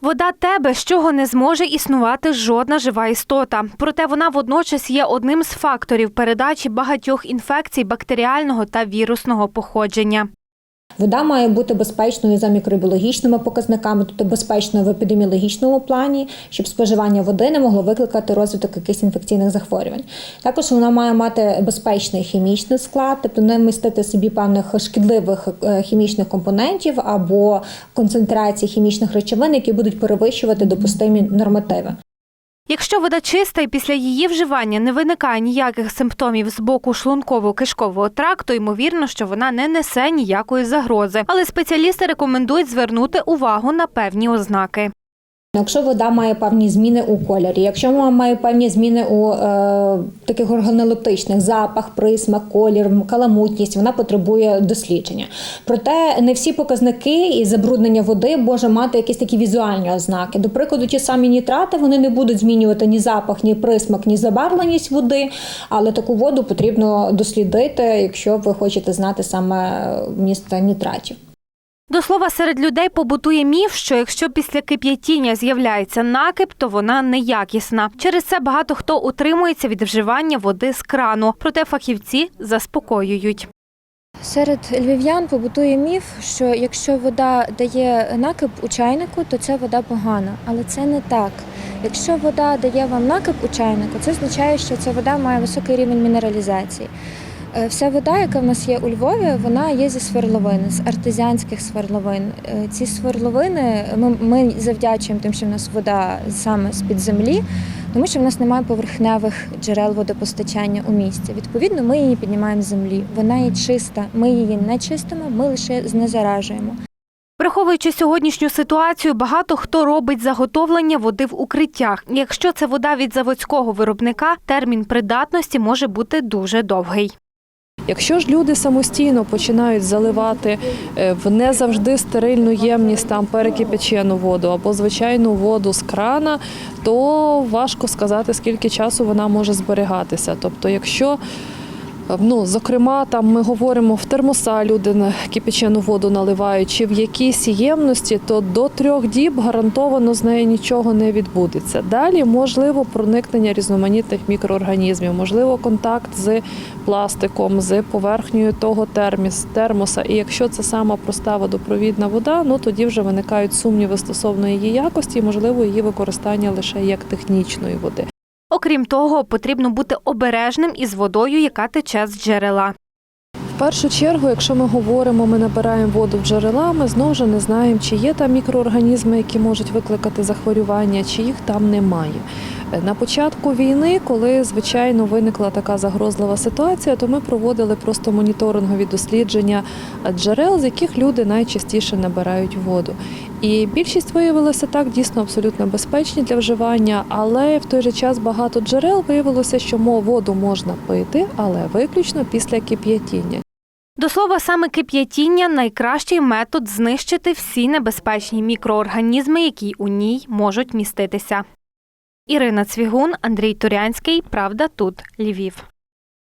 Вода те, без чого не зможе існувати жодна жива істота. Проте вона водночас є одним з факторів передачі багатьох інфекцій бактеріального та вірусного походження. Вода має бути безпечною за мікробіологічними показниками, тобто безпечною в епідеміологічному плані, щоб споживання води не могло викликати розвиток якихось інфекційних захворювань. Також вона має мати безпечний хімічний склад, тобто не містити собі певних шкідливих е, хімічних компонентів або концентрацій хімічних речовин, які будуть перевищувати допустимі нормативи. Якщо вода чиста і після її вживання не виникає ніяких симптомів з боку шлунково-кишкового тракту, ймовірно, що вона не несе ніякої загрози. Але спеціалісти рекомендують звернути увагу на певні ознаки. Якщо вода має певні зміни у кольорі, якщо вона має певні зміни у е, таких органолептичних запах, присмак, колір, каламутність, вона потребує дослідження. Проте не всі показники і забруднення води може мати якісь такі візуальні ознаки. До прикладу, ті самі нітрати вони не будуть змінювати ні запах, ні присмак, ні забарвленість води, але таку воду потрібно дослідити, якщо ви хочете знати саме місце нітратів. До слова, серед людей побутує міф, що якщо після кип'ятіння з'являється накип, то вона неякісна. Через це багато хто утримується від вживання води з крану. Проте фахівці заспокоюють. Серед львів'ян побутує міф, що якщо вода дає накип у чайнику, то це вода погана. Але це не так. Якщо вода дає вам накип у чайнику, це означає, що ця вода має високий рівень мінералізації. Е, Вся вода, яка в нас є у Львові, вона є зі сверловин, з артезіанських сверловин. Е, Ці сверловини ми, ми завдячуємо тим, що в нас вода саме з-під землі, тому що в нас немає поверхневих джерел водопостачання у місті. Відповідно, ми її піднімаємо з землі. Вона є чиста. Ми її не чистимо, ми лише знезаражуємо. Враховуючи сьогоднішню ситуацію, багато хто робить заготовлення води в укриттях. Якщо це вода від заводського виробника, термін придатності може бути дуже довгий. Якщо ж люди самостійно починають заливати е, в не завжди стерильну ємність там перекипячену воду або звичайну воду з крана, то важко сказати, скільки часу вона може зберігатися. Тобто, якщо Ну, зокрема, там ми говоримо в термоса люди на кипячену воду наливають, чи в якійсь ємності, то до трьох діб гарантовано з нею нічого не відбудеться. Далі можливо проникнення різноманітних мікроорганізмів, можливо, контакт з пластиком, з поверхнею того терміс, термоса. І якщо це сама проста водопровідна вода, ну тоді вже виникають сумніви стосовно її якості, і можливо її використання лише як технічної води. Окрім того, потрібно бути обережним із водою, яка тече з джерела. В першу чергу, якщо ми говоримо, ми набираємо воду в джерела, ми знову ж не знаємо, чи є там мікроорганізми, які можуть викликати захворювання, чи їх там немає. На початку війни, коли звичайно виникла така загрозлива ситуація, то ми проводили просто моніторингові дослідження джерел, з яких люди найчастіше набирають воду. І більшість виявилося так, дійсно абсолютно безпечні для вживання, але в той же час багато джерел виявилося, що воду можна пити, але виключно після кип'ятіння. До слова, саме кип'ятіння найкращий метод знищити всі небезпечні мікроорганізми, які у ній можуть міститися. Ірина Цвігун, Андрій Турянський. Правда тут Львів.